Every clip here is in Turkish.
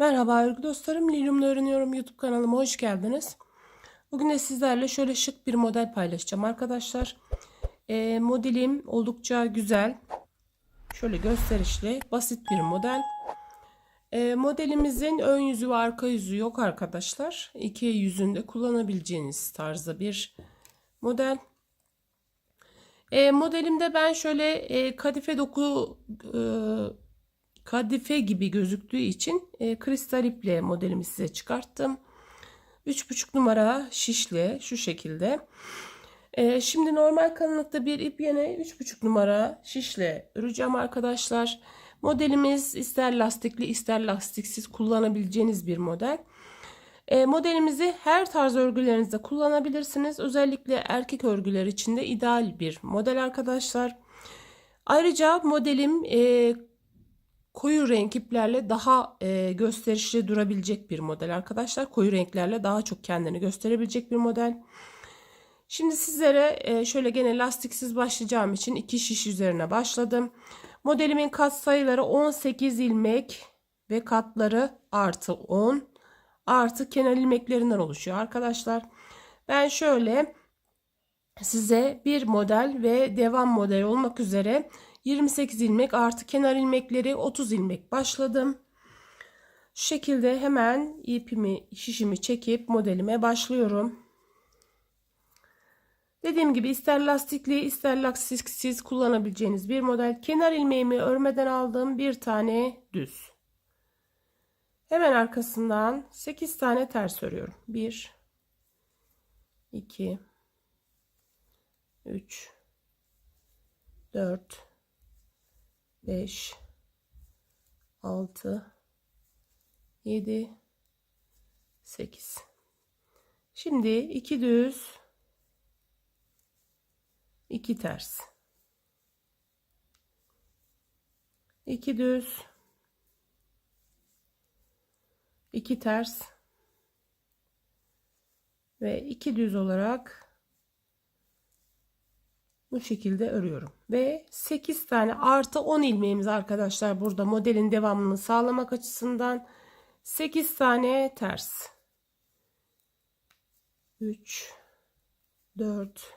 Merhaba örgü dostlarım. Lilyum'la öğreniyorum YouTube kanalıma hoş geldiniz. Bugün de sizlerle şöyle şık bir model paylaşacağım arkadaşlar. Ee, modelim oldukça güzel. Şöyle gösterişli, basit bir model. Ee, modelimizin ön yüzü ve arka yüzü yok arkadaşlar. İki yüzünde kullanabileceğiniz tarzda bir model. Ee, modelimde ben şöyle e, kadife doku e, kadife gibi gözüktüğü için e, kristal iple modelimi size çıkarttım. 3,5 numara şişle şu şekilde. E, şimdi normal kalınlıkta bir ip yine 3,5 numara şişle öreceğim arkadaşlar. Modelimiz ister lastikli ister lastiksiz kullanabileceğiniz bir model. E, modelimizi her tarz örgülerinizde kullanabilirsiniz. Özellikle erkek örgüler için de ideal bir model arkadaşlar. Ayrıca modelim e, koyu renk iplerle daha e, gösterişli durabilecek bir model arkadaşlar. Koyu renklerle daha çok kendini gösterebilecek bir model. Şimdi sizlere e, şöyle gene lastiksiz başlayacağım için iki şiş üzerine başladım. Modelimin kat sayıları 18 ilmek ve katları artı 10 artı kenar ilmeklerinden oluşuyor arkadaşlar. Ben şöyle size bir model ve devam model olmak üzere 28 ilmek artı kenar ilmekleri 30 ilmek başladım. Şu şekilde hemen ipimi şişimi çekip modelime başlıyorum. Dediğim gibi ister lastikli ister lastiksiz kullanabileceğiniz bir model. Kenar ilmeğimi örmeden aldığım bir tane düz. Hemen arkasından 8 tane ters örüyorum. 1 2 3 4 5 6 7 8 Şimdi iki düz. İki ters. İki düz. İki ters. Ve iki düz olarak bu şekilde örüyorum. Ve 8 tane artı 10 ilmeğimiz arkadaşlar burada modelin devamını sağlamak açısından 8 tane ters. 3 4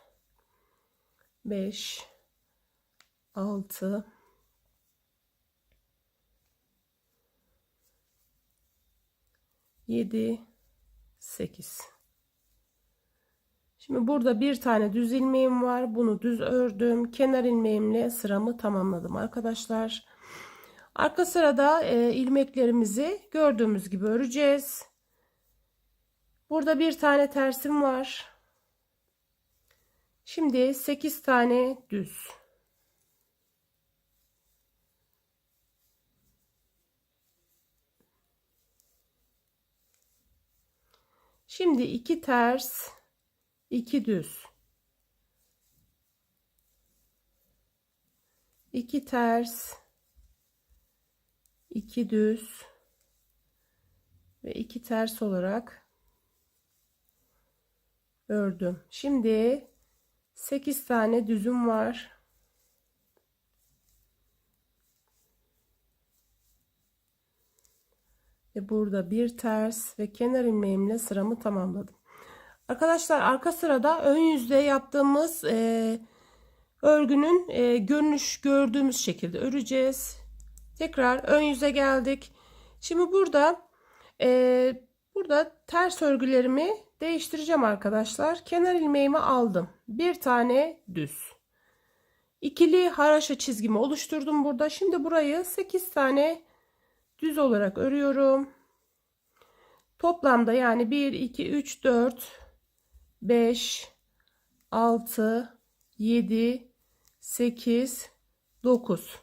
5 6 7 8 Şimdi burada bir tane düz ilmeğim var. Bunu düz ördüm. Kenar ilmeğimle sıramı tamamladım arkadaşlar. Arka sırada e, ilmeklerimizi gördüğümüz gibi öreceğiz. Burada bir tane tersim var. Şimdi 8 tane düz. Şimdi iki ters 2 düz 2 ters 2 düz ve 2 ters olarak ördüm. Şimdi 8 tane düzüm var. Ve burada bir ters ve kenar ilmeğimle sıramı tamamladım. Arkadaşlar arka sırada ön yüzde yaptığımız e, örgünün e, görünüş gördüğümüz şekilde öreceğiz. Tekrar ön yüze geldik. Şimdi burada e, burada ters örgülerimi değiştireceğim arkadaşlar. Kenar ilmeğimi aldım. Bir tane düz. İkili haraşa çizgimi oluşturdum burada. Şimdi burayı 8 tane düz olarak örüyorum. Toplamda yani 1 2 3 4 5 6 7 8 9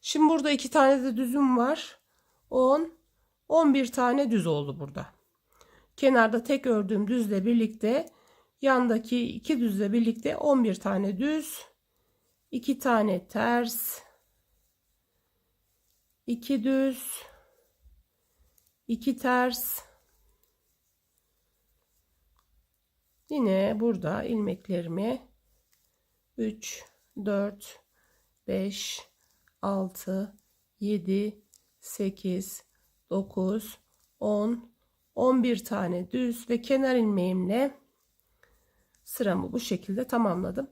Şimdi burada iki tane de düzüm var. 10 11 tane düz oldu burada. Kenarda tek ördüğüm düzle birlikte yandaki iki düzle birlikte 11 tane düz, 2 tane ters, 2 düz, 2 ters, Yine burada ilmeklerimi 3, 4, 5, 6, 7, 8, 9, 10, 11 tane düz ve kenar ilmeğimle sıramı bu şekilde tamamladım.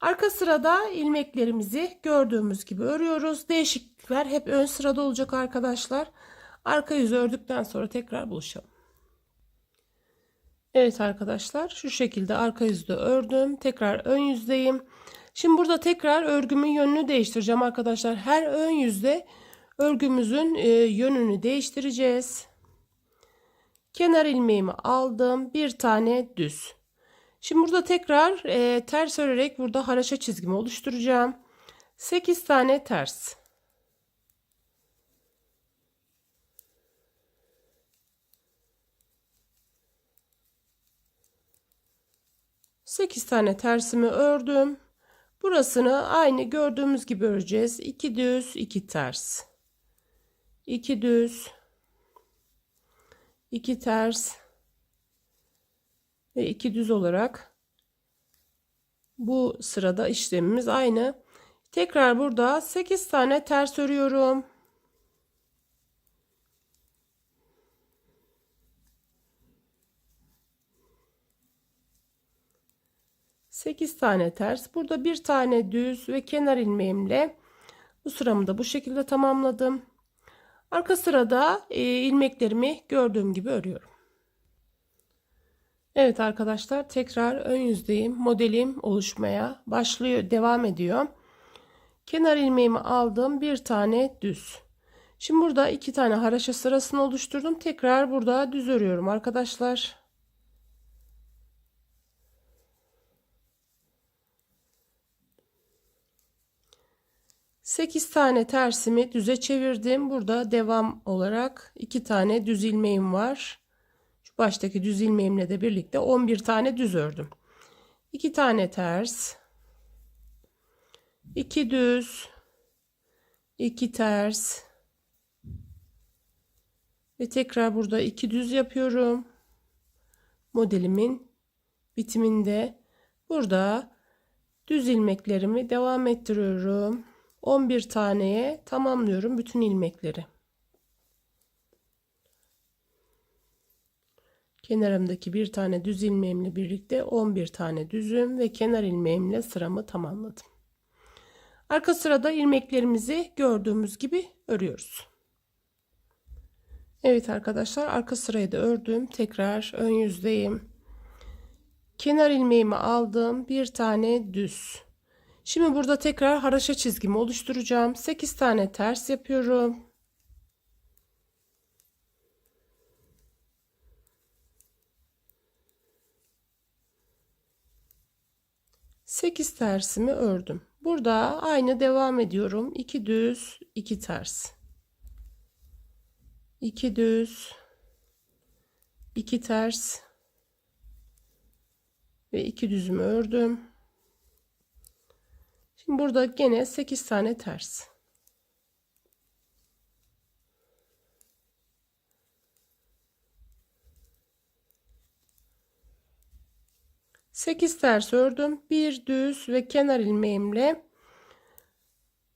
Arka sırada ilmeklerimizi gördüğümüz gibi örüyoruz. Değişiklikler hep ön sırada olacak arkadaşlar. Arka yüzü ördükten sonra tekrar buluşalım. Evet arkadaşlar şu şekilde arka yüzde ördüm. Tekrar ön yüzdeyim. Şimdi burada tekrar örgümün yönünü değiştireceğim arkadaşlar. Her ön yüzde örgümüzün e, yönünü değiştireceğiz. Kenar ilmeğimi aldım. Bir tane düz. Şimdi burada tekrar e, ters örerek burada haraşa çizgimi oluşturacağım. 8 tane ters. Sekiz tane tersimi ördüm. Burasını aynı gördüğümüz gibi öreceğiz. 2 düz, 2 ters. 2 düz, 2 ters ve 2 düz olarak bu sırada işlemimiz aynı. Tekrar burada 8 tane ters örüyorum. Sekiz tane ters. Burada bir tane düz ve kenar ilmeğimle bu sıramı da bu şekilde tamamladım. Arka sırada e, ilmeklerimi gördüğüm gibi örüyorum. Evet arkadaşlar tekrar ön yüzdeyim. Modelim oluşmaya başlıyor, devam ediyor. Kenar ilmeğimi aldım. Bir tane düz. Şimdi burada iki tane haraşa sırasını oluşturdum. Tekrar burada düz örüyorum arkadaşlar. Sekiz tane tersimi düze çevirdim. Burada devam olarak iki tane düz ilmeğim var. Şu baştaki düz ilmeğimle de birlikte 11 tane düz ördüm. 2 tane ters. 2 düz. 2 ters. Ve tekrar burada 2 düz yapıyorum. Modelimin bitiminde burada düz ilmeklerimi devam ettiriyorum. 11 taneye tamamlıyorum bütün ilmekleri. Kenarımdaki bir tane düz ilmeğimle birlikte 11 tane düzüm ve kenar ilmeğimle sıramı tamamladım. Arka sırada ilmeklerimizi gördüğümüz gibi örüyoruz. Evet arkadaşlar arka sırayı da ördüm. Tekrar ön yüzdeyim. Kenar ilmeğimi aldım. Bir tane düz. Şimdi burada tekrar haraşa çizgimi oluşturacağım. 8 tane ters yapıyorum. 8 tersimi ördüm. Burada aynı devam ediyorum. 2 düz, 2 ters. 2 düz, 2 ters ve 2 düzümü ördüm. Burada gene 8 tane ters. 8 ters ördüm. Bir düz ve kenar ilmeğimle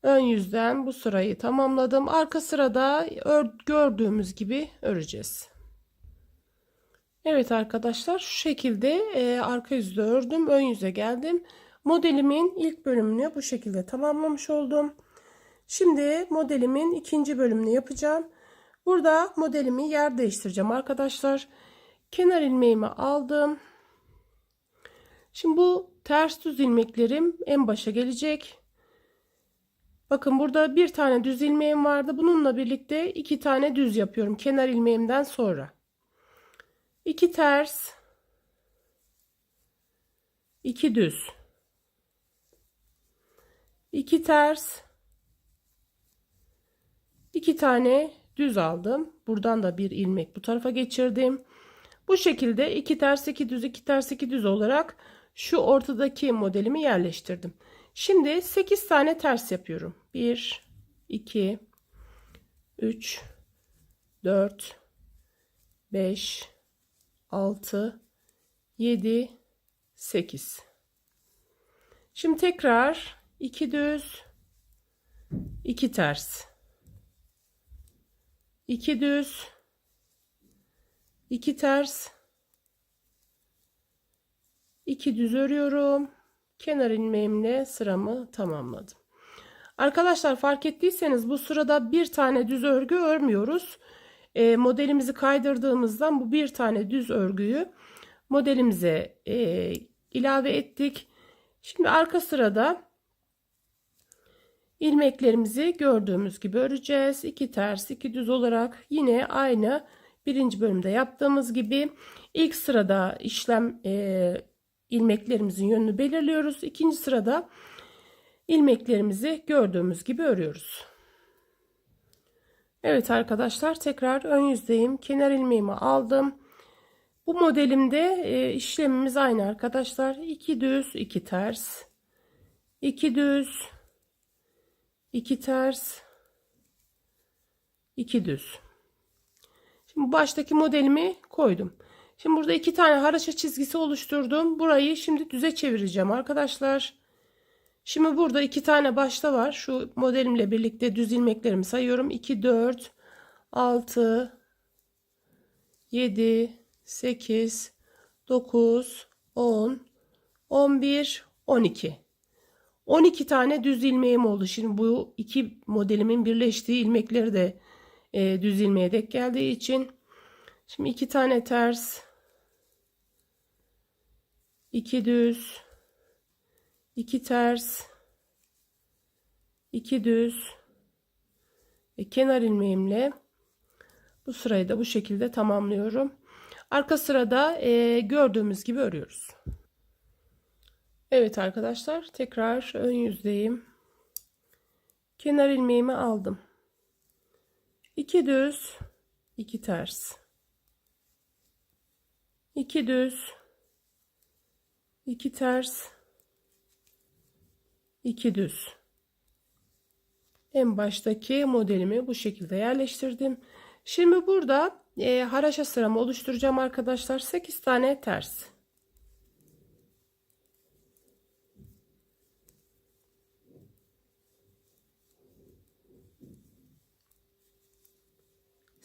ön yüzden bu sırayı tamamladım. Arka sırada ör, gördüğümüz gibi öreceğiz. Evet arkadaşlar şu şekilde e, arka yüzde ördüm. Ön yüze geldim. Modelimin ilk bölümünü bu şekilde tamamlamış oldum. Şimdi modelimin ikinci bölümünü yapacağım. Burada modelimi yer değiştireceğim arkadaşlar. Kenar ilmeğimi aldım. Şimdi bu ters düz ilmeklerim en başa gelecek. Bakın burada bir tane düz ilmeğim vardı. Bununla birlikte iki tane düz yapıyorum kenar ilmeğimden sonra. İki ters, iki düz, iki ters, iki tane düz aldım. Buradan da bir ilmek bu tarafa geçirdim. Bu şekilde iki ters, iki düz, iki ters, iki düz olarak şu ortadaki modelimi yerleştirdim. Şimdi 8 tane ters yapıyorum. 1 2 3 4 5 6 7 8 Şimdi tekrar 2 düz 2 ters 2 düz 2 ters 2 düz örüyorum. Kenar ilmeğimle sıramı tamamladım. Arkadaşlar fark ettiyseniz bu sırada bir tane düz örgü örmüyoruz. E, modelimizi kaydırdığımızdan bu bir tane düz örgüyü modelimize e, ilave ettik. Şimdi arka sırada ilmeklerimizi gördüğümüz gibi öreceğiz. 2 ters 2 düz olarak yine aynı birinci bölümde yaptığımız gibi ilk sırada işlem e, ilmeklerimizin yönünü belirliyoruz. İkinci sırada ilmeklerimizi gördüğümüz gibi örüyoruz. Evet arkadaşlar tekrar ön yüzdeyim. Kenar ilmeğimi aldım. Bu modelimde e, işlemimiz aynı arkadaşlar. 2 düz 2 ters. 2 düz 2 ters 2 düz. Şimdi baştaki modelimi koydum. Şimdi burada iki tane haraşa çizgisi oluşturdum. Burayı şimdi düze çevireceğim arkadaşlar. Şimdi burada iki tane başta var. Şu modelimle birlikte düz ilmeklerimi sayıyorum. 2, 4, 6, 7, 8, 9, 10, 11, 12. 12 tane düz ilmeğim oldu. Şimdi bu iki modelimin birleştiği ilmekleri de e, düz ilmeğe denk geldiği için. Şimdi iki tane ters. iki düz. iki ters. iki düz. Ve kenar ilmeğimle bu sırayı da bu şekilde tamamlıyorum. Arka sırada e, gördüğümüz gibi örüyoruz. Evet arkadaşlar tekrar ön yüzdeyim. Kenar ilmeğimi aldım. 2 düz, 2 ters. 2 düz, 2 ters, 2 düz. En baştaki modelimi bu şekilde yerleştirdim. Şimdi burada e, haraşa sıramı oluşturacağım arkadaşlar. 8 tane ters.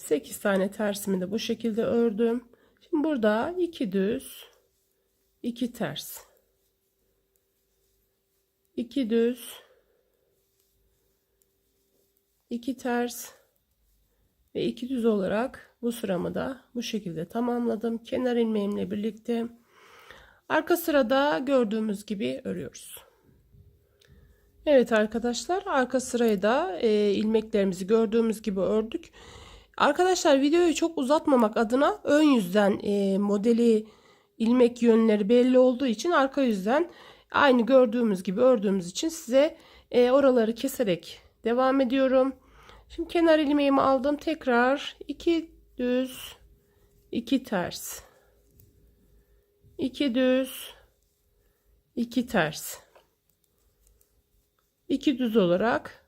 8 tane tersimi de bu şekilde ördüm. Şimdi burada 2 düz, 2 ters. 2 düz, 2 ters ve 2 düz olarak bu sıramı da bu şekilde tamamladım. Kenar ilmeğimle birlikte arka sırada gördüğümüz gibi örüyoruz. Evet arkadaşlar arka sırayı da e, ilmeklerimizi gördüğümüz gibi ördük. Arkadaşlar videoyu çok uzatmamak adına ön yüzden e, modeli ilmek yönleri belli olduğu için arka yüzden aynı gördüğümüz gibi ördüğümüz için size e, oraları keserek devam ediyorum. Şimdi kenar ilmeğimi aldım. Tekrar 2 düz 2 ters 2 düz 2 ters 2 düz olarak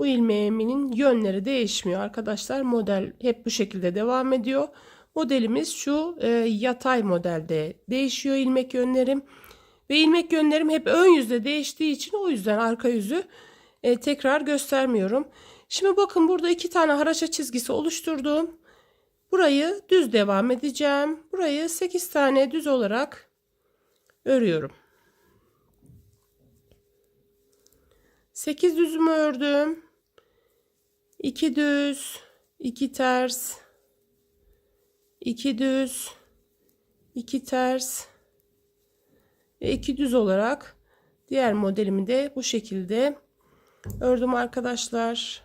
bu ilmeğimin yönleri değişmiyor arkadaşlar. Model hep bu şekilde devam ediyor. Modelimiz şu e, yatay modelde değişiyor ilmek yönlerim. Ve ilmek yönlerim hep ön yüzde değiştiği için o yüzden arka yüzü e, tekrar göstermiyorum. Şimdi bakın burada iki tane haraşa çizgisi oluşturdum. Burayı düz devam edeceğim. Burayı 8 tane düz olarak örüyorum. 8 düzümü ördüm. 2 düz, 2 ters, 2 düz, 2 ters ve 2 düz olarak diğer modelimi de bu şekilde ördüm arkadaşlar.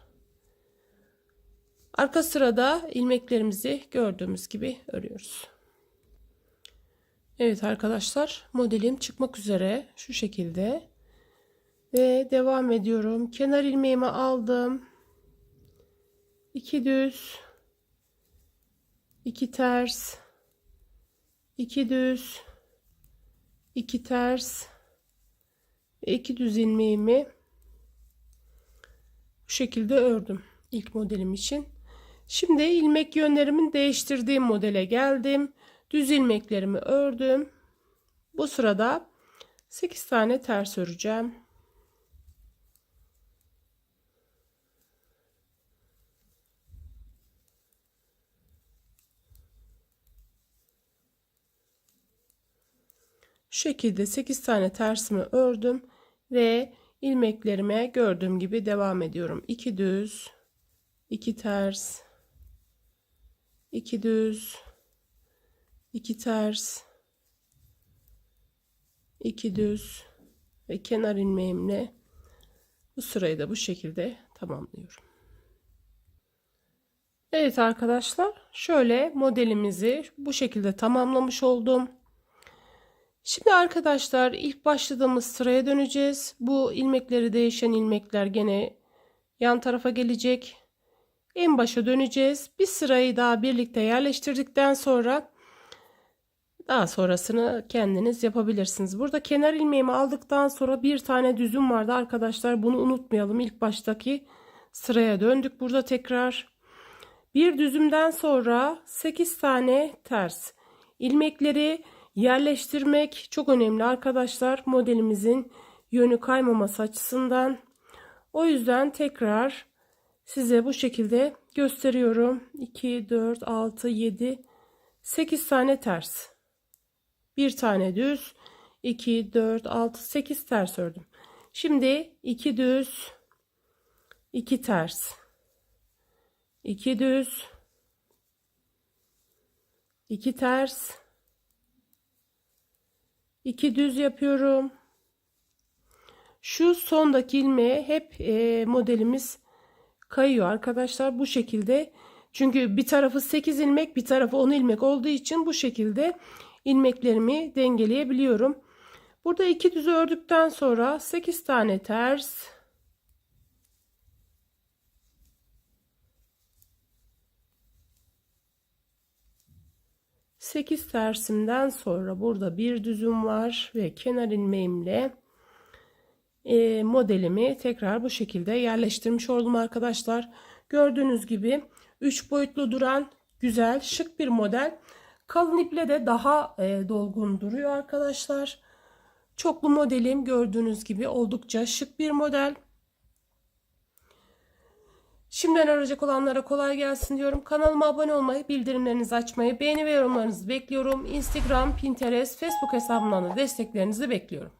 Arka sırada ilmeklerimizi gördüğümüz gibi örüyoruz. Evet arkadaşlar modelim çıkmak üzere şu şekilde ve devam ediyorum. Kenar ilmeğimi aldım. 2 düz 2 ters 2 düz 2 ters ve 2 düz ilmeğimi bu şekilde ördüm ilk modelim için. Şimdi ilmek yönlerimin değiştirdiğim modele geldim. Düz ilmeklerimi ördüm. Bu sırada 8 tane ters öreceğim. Şu şekilde 8 tane tersimi ördüm ve ilmeklerime gördüğüm gibi devam ediyorum. 2 düz, 2 ters, 2 düz, 2 ters, 2 düz ve kenar ilmeğimle bu sırayı da bu şekilde tamamlıyorum. Evet arkadaşlar şöyle modelimizi bu şekilde tamamlamış oldum. Şimdi arkadaşlar ilk başladığımız sıraya döneceğiz. Bu ilmekleri değişen ilmekler gene yan tarafa gelecek. En başa döneceğiz. Bir sırayı daha birlikte yerleştirdikten sonra daha sonrasını kendiniz yapabilirsiniz. Burada kenar ilmeğimi aldıktan sonra bir tane düzüm vardı arkadaşlar. Bunu unutmayalım. İlk baştaki sıraya döndük. Burada tekrar bir düzümden sonra 8 tane ters. ilmekleri yerleştirmek çok önemli arkadaşlar. Modelimizin yönü kaymaması açısından. O yüzden tekrar size bu şekilde gösteriyorum. 2, 4, 6, 7, 8 tane ters. Bir tane düz. 2, 4, 6, 8 ters ördüm. Şimdi 2 düz, 2 ters. 2 düz, 2 ters, 2 düz yapıyorum. Şu sondaki ilmeğe hep e, modelimiz kayıyor arkadaşlar bu şekilde. Çünkü bir tarafı 8 ilmek bir tarafı 10 ilmek olduğu için bu şekilde ilmeklerimi dengeleyebiliyorum. Burada iki düz ördükten sonra 8 tane ters 8 tersimden sonra burada bir düzüm var ve kenar ilmeğimle e, modelimi tekrar bu şekilde yerleştirmiş oldum arkadaşlar. Gördüğünüz gibi 3 boyutlu duran güzel şık bir model. Kalın iple de daha e, dolgun duruyor arkadaşlar. Çoklu modelim gördüğünüz gibi oldukça şık bir model. Şimdiden arayacak olanlara kolay gelsin diyorum. Kanalıma abone olmayı, bildirimlerinizi açmayı, beğeni ve yorumlarınızı bekliyorum. Instagram, Pinterest, Facebook hesabımdan da desteklerinizi bekliyorum.